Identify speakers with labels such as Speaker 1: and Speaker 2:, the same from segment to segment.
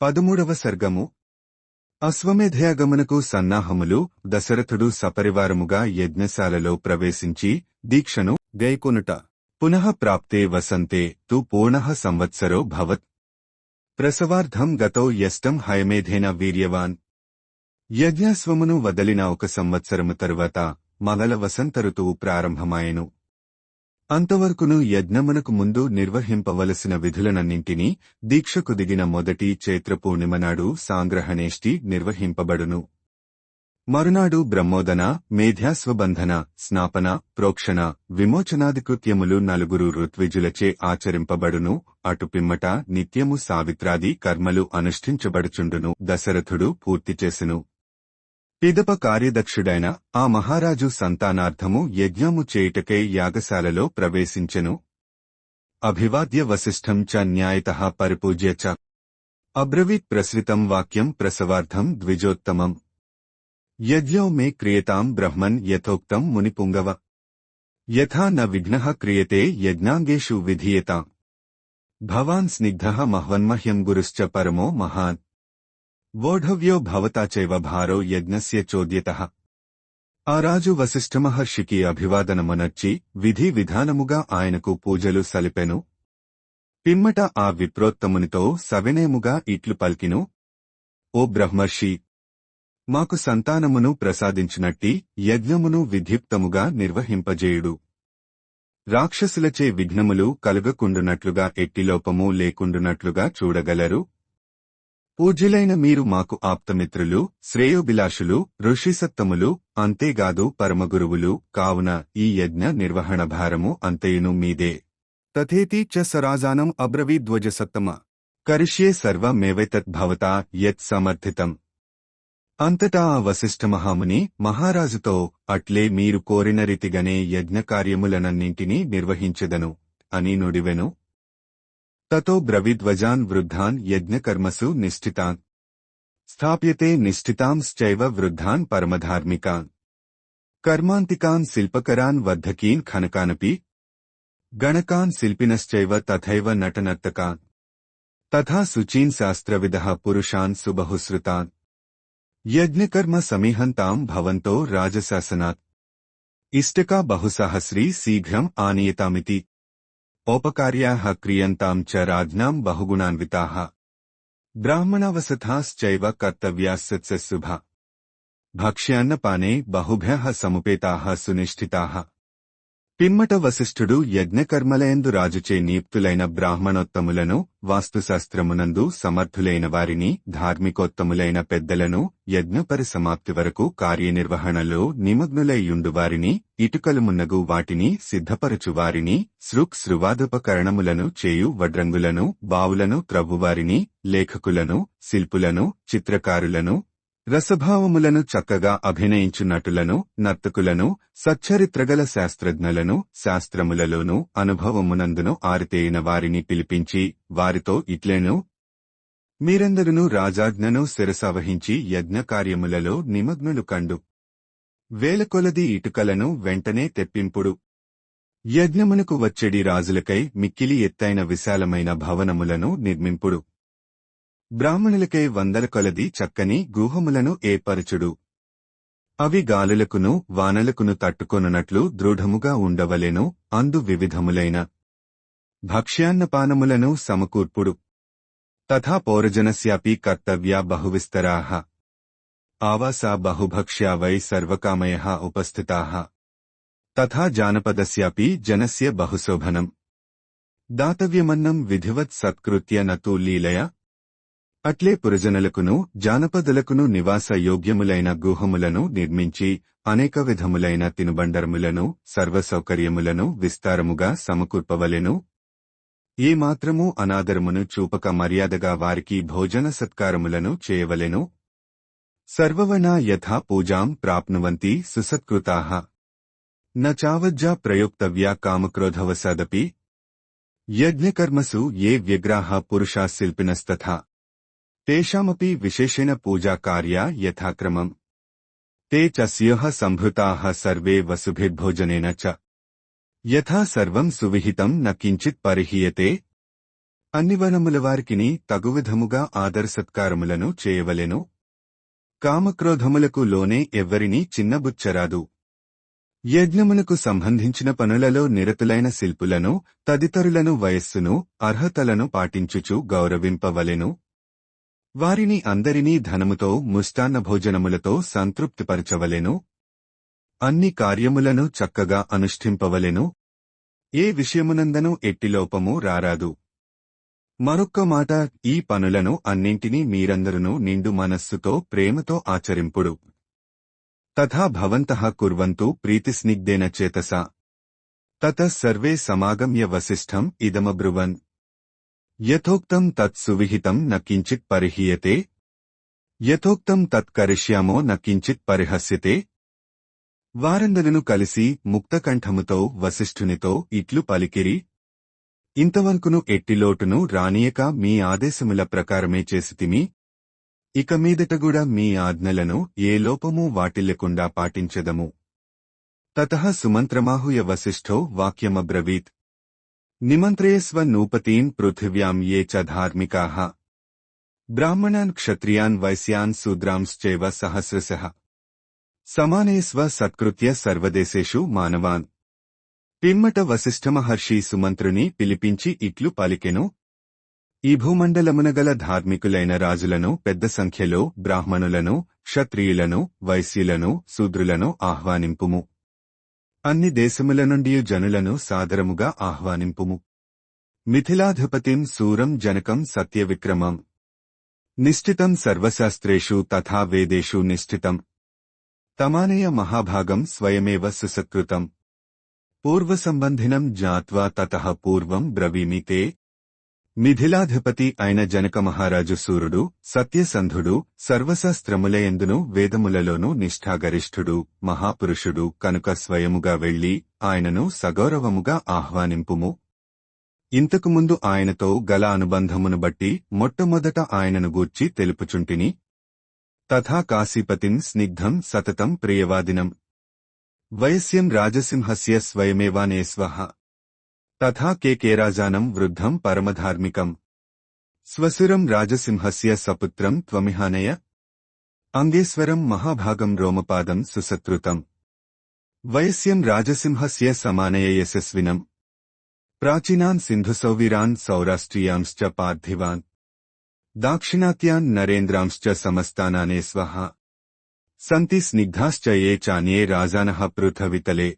Speaker 1: పదమూడవ సర్గము. అశ్వమేధయాగమనకు సన్నాహములు దశరథుడు సపరివారముగా యజ్ఞశాలలో ప్రవేశించి దీక్షను గైకొనుట. పునః ప్రాప్తే వసంతే తు పూర్ణ సంవత్సరో భవత్. ప్రసవార్థం గతో యష్టం హయమేధేన వీర్యవాన్. యజ్ఞాశ్వమును వదలిన ఒక సంవత్సరము తరువాత మగల వసంత ఋతువు ప్రారంభమాయెను. అంతవరకును యజ్ఞమునకు ముందు నిర్వహింపవలసిన విధులనన్నింటినీ దీక్షకు దిగిన మొదటి చైత్ర పూర్ణిమ నాడు సాంగ్రహణేష్టి నిర్వహింపబడును. మరునాడు బ్రహ్మోదన మేధ్యాస్వబంధన స్నాపన ప్రోక్షణ విమోచనాదికృత్యములు నలుగురు ఋత్విజులచే ఆచరింపబడును. అటుపిమ్మట నిత్యము సావిత్రాది కర్మలు అనుష్ఠించబడుచుండును. దశరథుడు పూర్తి చేసెను. పిదప కార్యదక్షుడైన ఆ మహారాజు సంతానార్థము యజ్ఞము చేయుటకై యాగశాలలో ప్రవేశించెను. అభివాద్య వసిష్ఠం చ న్యాయత పరిపూజ్య చ. అబ్రవీత్ ప్రసృతం వాక్యం ప్రసవార్థం ద్విజోత్తమం. యజ్ఞో మే క్రియతాం బ్రహ్మన్ యథోక్తం మునిపుంగవ. యథా న విఘ్న క్రియతే యజ్ఞాంగేషు విధీయతాం. భవాన్ స్నిగ్ధ మహ్వన్మహ్యం గురుశ్చ పరమో మహాన్. వోఢవ్యో భవతాచైవ భారో యజ్ఞస్య చోద్యతః. ఆ రాజు వశిష్ఠమహర్షికి అభివాదనమనర్చి విధి విధానముగా ఆయనకు పూజలు సలిపెను. పిమ్మట ఆ విప్రోత్తమునితో సవినయముగా ఇట్లు పల్కిను. ఓ బ్రహ్మర్షి! మాకు సంతానమును ప్రసాదించినట్టి యజ్ఞమును విధ్యుక్తముగా నిర్వహింపజేయుడు. రాక్షసులచే విఘ్నములు కలుగకుండునట్లుగా ఎట్టిలోపము లేకుండునట్లుగా చూడగలరు. పూజ్యులైన మీరు మాకు ఆప్తమిత్రులు శ్రేయోభిలాషులు ఋషిసత్తములు అంతేగాదు పరమగురువులు కావున ఈ యజ్ఞ నిర్వహణ భారము అంతయును మీదే. తథేతి చ సరాజానం అబ్రవీధ్వజసత్తమ కరిష్యే సర్వమేవైతత్ భవతా యత్ సమర్థితం. అంతటా ఆ వశిష్ఠ మహాముని మహారాజుతో అట్లే మీరు కోరిన రీతిగనే యజ్ఞకార్యములనన్నింటినీ నిర్వహించెదను అని నుడివెను. ततो ब्रविद्वजान वृद्धान यज्ञ कर्मसु निष्ठितान्। स्थाप्यते निष्ठितांश्चैव वृद्धान् परमधार्मिकान्। कर्मान्तिकान् शिल्पकरान् वद्धकीन् खनकानपि। गणकान् शिल्पिनश्चैव तथैव नटनर्तकान्। तथा सुचीन शास्त्रविद पुरुषान् सुबहुश्रुतान् यज्ञकर्म समीहन्ताम् भवन्तो राजशासनात्। इष्टका बहुसहस्री शीघ्रम आनीयतामिति। औपकार्याः क्रियन्ताम् च राज्ञाम् कर्तव्या सत्सुभा कर्तव्याः भक्ष्यान्नपाने बहुभ्यः समुपेताः सुनिष्ठिताः। పిమ్మట వశిష్ఠుడు యజ్ఞకర్మలయందు రాజుచే నియుక్తులైన బ్రాహ్మణోత్తములను వాస్తుశాస్త్రమునందు సమర్థులైన వారిని ధార్మికోత్తములైన పెద్దలను యజ్ఞపరి సమాప్తి వరకు కార్యనిర్వహణలో నిమగ్నులైయుండు వారిని ఇటుకలు మున్నగు వాటిని సిద్ధపరచు వారిని సృక్ చేయు వడ్రంగులను బావులను త్రవ్వువారిని లేఖకులను శిల్పులను చిత్రకారులను రసభావములను చక్కగా అభినయించు నటులను నర్తకులను సచ్చరిత్రగల శాస్త్రజ్ఞులను శాస్త్రములలోనూ అనుభవమునందును ఆరితేయిన వారిని పిలిపించి వారితో ఇట్లెను. మీరందరును రాజాజ్ఞను శిరసవహించి యజ్ఞకార్యములలో నిమగ్నులు కండు. వేలకొలది ఇటుకలను వెంటనే తెప్పింపుడు. యజ్ఞమునకు వచ్చెడి రాజులకై మిక్కిలి ఎత్తైన విశాలమైన భవనములను నిర్మింపుడు. బ్రాహ్మణులకై వందల కొలది చక్కని గూహములను ఏర్పరచుడు. అవి గాలులకును వానలకును తట్టుకొనున్నట్లు దృఢముగా ఉండవలెను అందు వివిధములైన భక్ష్యాన్నపానములను సమకూర్పుడు. తథా పౌరజనస్యాపి కర్తవ్యా బహువిస్తరాహ ఆవాసా బహుభక్ష్యా వై సర్వకామయ ఉపస్థితా. తథా జానపదస్యాపి జనస్య బహుశోభనం. దాతవ్యమన్నం విధివత్ సత్కృత్య నతు లీలయ అట్లే పురజనులకును జానపదులకును నివాస యోగ్యములైన గుహములను నిర్మించి అనేక విధములైన తినుబండరములను సర్వసౌకర్యములను విస్తారముగా సమకూర్పవలెను. ఏ మాత్రము అనాదరమును చూపక మర్యాదగా వారికి భోజన సత్కారములను చేయవలెను. సర్వవనా యథా పూజాం ప్రాప్నువంతి సుసత్కృతాః. న చావజ్జా ప్రయోక్తవ్యా కామక్రోధవసాదపి యజ్ఞకర్మసు ఏ వ్యగ్రాహ పురుషా శిల్పినస్తథా తేషామపి విశేషేణ పూజాకార్యా యథాక్రమం తే చ స్యోః సంభృతాः సర్వే వసుభిర్భోజనేన చ యథా సర్వం సువిహితం న కించిత్ పరిహీయతే అన్ని వనముల వారికిని తగువిధముగా ఆదరసత్కారములను చేయవలెను కామక్రోధములకు లోనే ఎవ్వరినీ చిన్నబుచ్చరాదు యజ్ఞమునకు సంబంధించిన పనులలో నిరతులైన శిల్పులను తదితరులను వయస్సును అర్హతలను పాటించుచు గౌరవింపవలెను వారిని అందరినీ ధనముతో ముష్టాన్న భోజనములతో సంతృప్తిపరచవలెను. అన్ని కార్యములను చక్కగా అనుష్ఠింపవలెను. ఏ విషయమునందనూ ఎట్టిలోపము రారాదు. మరొక్క మాట ఈ పనులను అన్నింటినీ మీరందరును నిండు మనస్సుతో ప్రేమతో ఆచరింపుడు. తథా భవంతః కుర్వంతు ప్రీతిస్నిగ్ధేన చేతసా. తత సర్వే సమాగమ్య వసిష్ఠం ఇదమబ్రువన్. యథోక్తం తత్ సువిహితం న కించిత్ పరిహీయతే? యథోక్తం తత్ కరిష్యామో న కించిత్ పరిహస్యతే? వారందరును కలిసి ముక్తకంఠముతో వశిష్ఠునితో ఇట్లు పలికిరి. ఇంతవరకును ఎట్టిలోటును రానియక మీ ఆదేశముల ప్రకారమే చేసితిమి ఇక మీదటగూడా మీ ఆజ్ఞలను ఏ లోపము వాటిల్లకుండా పాటించెదము. తత సుమంత్రమాహుయ వశిష్ఠో వాక్యమబ్రవీత్. నిమంత్రయస్వ నూపతీన్ పృథివ్యాం ఏ చ ధార్మికాః బ్రాహ్మణాన్ క్షత్రియాన్ వైశ్యాన్ శూద్రాంశ్చైవ సహస్రశః సమానేస్వ సత్కృత్య సర్వదేశేషు మానవాన్ పిమ్మట వశిష్ఠమహర్షి సుమంత్రుని పిలిపించి ఇట్లు పలికెను ఈ భూమండలమునగల ధార్మికులైన రాజులను పెద్ద సంఖ్యలో బ్రాహ్మణులను క్షత్రియులను వైశ్యులను శూద్రులను ఆహ్వానింపుము. అన్ని దేశముల నుండి జనులను సాదరముగా ఆహ్వానింపుము. మిథిలాధిపతిం సూరం జనకం సత్యవిక్రమం. నిశ్చితం సర్వశాస్త్రేషు తథా వేదేషు నిశ్చితం తమానయ మహాభాగం స్వయమేవ సుసత్కృతం పూర్వసంబంధినం జ్ఞాత్వా తత పూర్వం బ్రవీమి తే మిథిలాధిపతి అయిన జనక మహారాజు సూర్యుడు సత్యసంధుడు సర్వశాస్త్రములయందును వేదములలోనూ నిష్ఠాగరిష్ఠుడు మహాపురుషుడు కనుక స్వయముగా వెళ్ళి ఆయనను సగౌరవముగా ఆహ్వానింపుము. ఇంతకుముందు ఆయనతో గల అనుబంధమును బట్టి మొట్టమొదట ఆయనను గూర్చి తెలుపుచుంటిని. తథా కాశీపతిన్ స్నిగ్ధం సతతం ప్రియవాదినం. వయస్యం రాజసింహస్య तथा के केराजानं वृद्धं परमधार्मिकम्। स्वसुरं राजसिंहस्य सपुत्रं त्वमिहानय। अङ्गेश्वरं महाभागं रोमपादं सुसत्रुतम् वयस्यं राजसिंहस्य समानय यशस्विनम्। प्राचीनान् सिन्धुसौवीरान् सौराष्ट्रियांश्च पार्थिवान्। दाक्षिणात्यान नरेन्द्रांश्च समस्तानाने स्वः सन्ति स्निग्धाश्च ये चान्ये राजानः पृथवितले।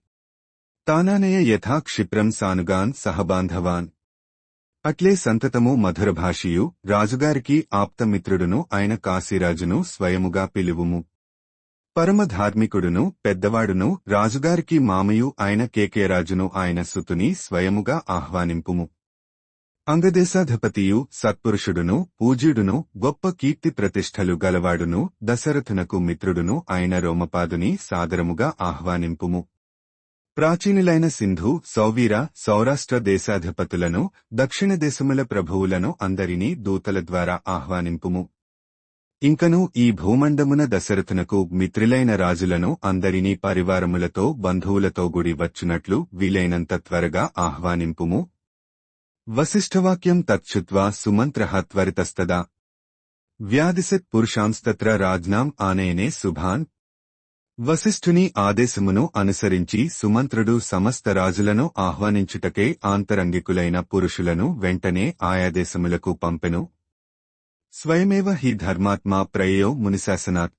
Speaker 1: తానానయ యథా క్షిప్రం సానుగాన్ సహబాంధవాన్. అట్లే సంతతము మధురభాషియు రాజుగారికి ఆప్తమిత్రుడును ఆయన కాశీరాజును స్వయముగా పిలువుము. పరమధార్మికుడును పెద్దవాడును రాజుగారికి మామయు ఆయన కేకేరాజును ఆయన సుతుని స్వయముగా ఆహ్వానింపుము. అంగదేశాధిపతియు సత్పురుషుడును పూజ్యుడును గొప్ప కీర్తి ప్రతిష్టలు గలవాడును దశరథునకు మిత్రుడును ఆయన రోమపాదుని సాదరముగా ఆహ్వానింపుము. ప్రాచీనులైన సింధు సౌవీర సౌరాష్ట్ర దేశాధిపతులను దక్షిణ దేశముల ప్రభువులను అందరినీ దూతల ద్వారా ఆహ్వానింపుము. ఇంకను ఈ భూమండమున దశరథునకు మిత్రులైన రాజులను అందరినీ పరివారములతో బంధువులతో గుడి వచ్చునట్లు వీలైనంత త్వరగా ఆహ్వానింపుము. వశిష్ఠవాక్యం తచ్చుత్వా సుమంత్రః త్వరితస్తదా. వ్యాధిసత్ పురుషాంస్తత్ర రాజ్నాం ఆనయనే శుభాన్ వశిష్ఠుని ఆదేశమును అనుసరించి సుమంత్రుడు సమస్త రాజులను ఆహ్వానించుటకే ఆంతరంగికులైన పురుషులను వెంటనే ఆయాదేశములకు పంపెను. స్వయమేవ హి ధర్మాత్మా ప్రయో మునిశాసనాత్.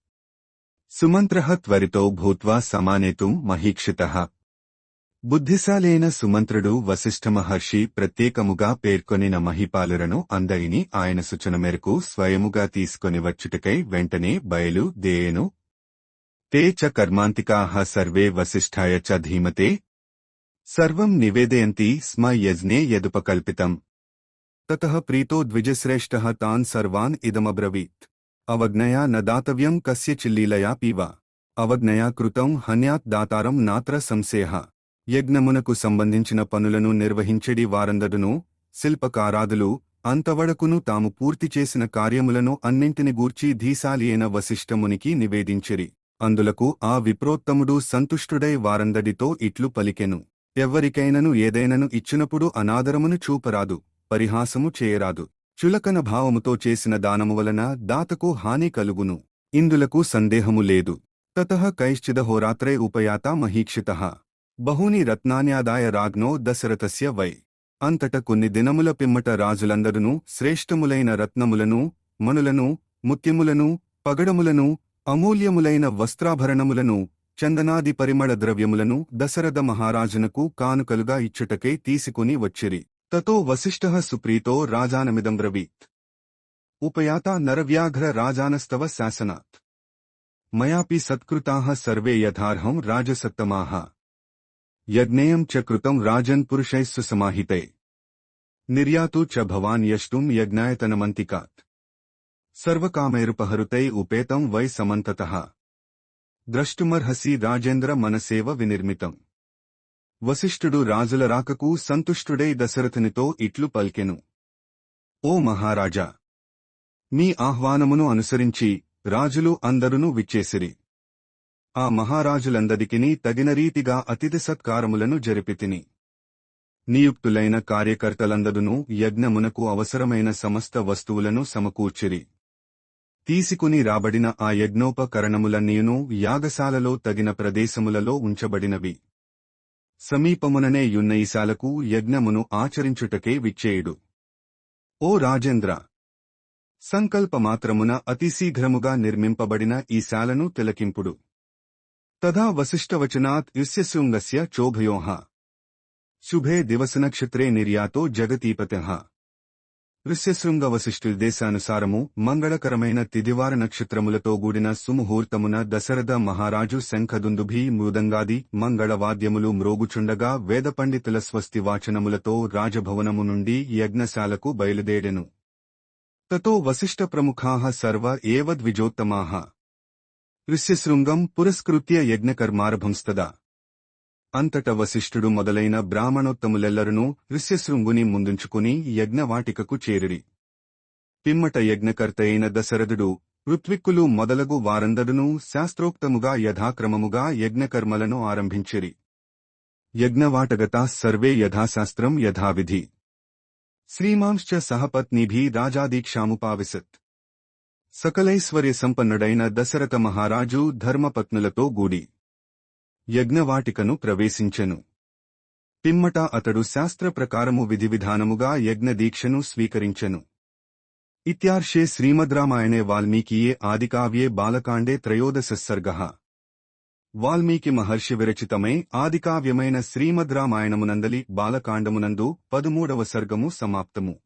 Speaker 1: సుమంత్రః త్వరితో భూత్వా సమానేతుం మహీక్షితః. బుద్ధిశాలైన సుమంత్రుడు వశిష్ఠమహర్షి ప్రత్యేకముగా పేర్కొనిన మహిపాలురను అందరినీ ఆయన సూచన మేరకు స్వయముగా తీసుకొని వచ్చుటకై వెంటనే బయలు దేయను. తే చ కర్మాంతికాః సర్వే వసిష్ఠాయ చ ధీమతే సర్వం నివేదయంతి స్మ యజ్నే యదుపకల్పితం తత ప్రీతో ద్విజశ్రేష్ఠः తాన్ సర్వాన్ ఇదమబ్రవీత్ అవజ్ఞయా న దాతవ్యం కస్యచిల్లీలయా పీవ అవజ్ఞయా కృతం హన్యాత్ దాతారం నాత్ర సంశేహ యజ్ఞమునకు సంబంధించిన పనులను నిర్వహించడి వారందరును శిల్పకారాదులు అంతవడకును తాము పూర్తి చేసిన కార్యములను అన్నింటిని గూర్చి ధీశాలి అయిన వశిష్ఠమునికి నివేదించిరి అందులకు ఆ విప్రోత్తముడు సంతుష్టుడై వారందడితో ఇట్లు పలికెను. ఎవ్వరికైనను ఏదైనను ఇచ్చినప్పుడు అనాదరమును చూపరాదు పరిహాసము చేయరాదు. చులకన భావముతో చేసిన దానము వలన దాతకు హాని కలుగును. ఇందులకు సందేహము లేదు. తతః కైశ్చిదహోరాత్రే ఉపయాత మహీక్షిత. బహూని రత్నాన్యాదాయ రాజ్ఞో దశరథస్య వై. అంతట కొన్ని దినముల పిమ్మట రాజులందరును శ్రేష్టములైన రత్నములను మణులను ముత్యములను పగడములను అమూల్యములైన వస్త్రాభరణములను చందనాది పరిమళ ద్రవ్యములను దశరథ మహారాజునకు కానుకలుగా ఇచ్చుటకై తీసుకుని వచ్చిరి తతో వసిష్ఠ సుప్రీతో రాజానమిదం బ్రవీత్ ఉపయాత నరవ్యాఘ్ర రాజానస్తవ శాసనాత్ మయాపి సత్కృతాః సర్వే యథార్హం రాజసత్తమాః యజ్ఞేయం చ కృతం రాజన్ పురుషైः సుసమాహితే నిర్యాతు చ భవాన్ యష్టుం యజ్ఞాయతనమంతికాత్ సర్వకామైరుపహరుతై ఉపేతం వై సమంతతః. ద్రష్టుమర్హసి రాజేంద్ర మనసేవ వినిర్మితం. వశిష్ఠుడు రాజుల రాకకు సంతుష్టుడై దశరథునితో ఇట్లు పల్కెను. ఓ మహారాజా! మీ ఆహ్వానమును అనుసరించి రాజులు అందరును విచ్చేసిరి. ఆ మహారాజులందరికిని తగిన రీతిగా అతిథి సత్కారములను జరిపితిని. నియుక్తులైన కార్యకర్తలందరును యజ్ఞమునకు అవసరమైన సమస్త వస్తువులను సమకూర్చిరి. తీసుకుని రాబడిన ఆ యజ్ఞోపకరణములన్నీయును యాగశాలలో తగిన ప్రదేశములలో ఉంచబడినవి. సమీపముననే యున్న ఈశాలకు యజ్ఞమును ఆచరించుటకే విచ్చేయుడు. ఓ రాజేంద్ర! సంకల్పమాత్రమున అతి శీఘ్రముగా నిర్మింపబడిన ఈ శాలను తిలకింపుడు. తదా వశిష్ఠవచనాత్ యుస్యశృంగస్య చోభయోహ శుభే దివసనక్షత్రే నిర్యాతో జగతీపతః. ఋష్యశృంగ వశిష్ఠుల్దేశానుసారము మంగళకరమైన తిదివార నక్షత్రములతో గూడిన సుముహూర్తమున దశరథ మహారాజు శంఖదుందుభి మృదంగాది మంగళవాద్యములు మ్రోగుచుండగా వేదపండితుల స్వస్తి వాచనములతో రాజభవనము నుండి యజ్ఞశాలకు బయలుదేరెను. తతో వశిష్ఠ ప్రముఖాః సర్వ ఏవద్విజోత్తమాః ఋష్యశృంగం పురస్కృత్య యజ్ఞకర్మారభంస్తదా. అంతట వశిష్ఠుడు మొదలైన బ్రాహ్మణోత్తములెల్లరనూ ఋష్యశృంగుని ముందుంచుకుని యజ్ఞవాటికకు చేరిరి. పిమ్మట యజ్ఞకర్త అయిన దశరథుడు ఋత్విక్కులు మొదలగు వారందరునూ శాస్త్రోక్తముగా యథాక్రమముగా యజ్ఞకర్మలను ఆరంభించిరి. యజ్ఞవాటగత సర్వే యథాశాస్త్రం యథావిధి. శ్రీమాంశ్చ సహపత్నిభి రాజాదీక్షాముపావిశత్. సకలైశ్వర్య సంపన్నుడైన దశరథ మహారాజు ధర్మపత్నులతో గూడి. యజ్ఞవాటికను ప్రవేశించెను. పిమ్మట అతడు శాస్త్ర ప్రకారము విధివిధానముగా యజ్ఞదీక్షను స్వీకరించెను. ఇత్యార్షే శ్రీమద్రామాయణే వాల్మీకియే ఆదికావ్యే బాలకాండే త్రయోదశ సర్గ వాల్మీకి మహర్షి విరచితమై ఆదికావ్యమైన శ్రీమద్రామాయణమునందలి బాలకాండమునందు పదమూడవ సర్గము సమాప్తము.